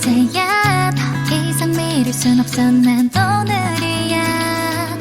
밤새야 더 이상 미룰 순 없어. 난 오늘이야.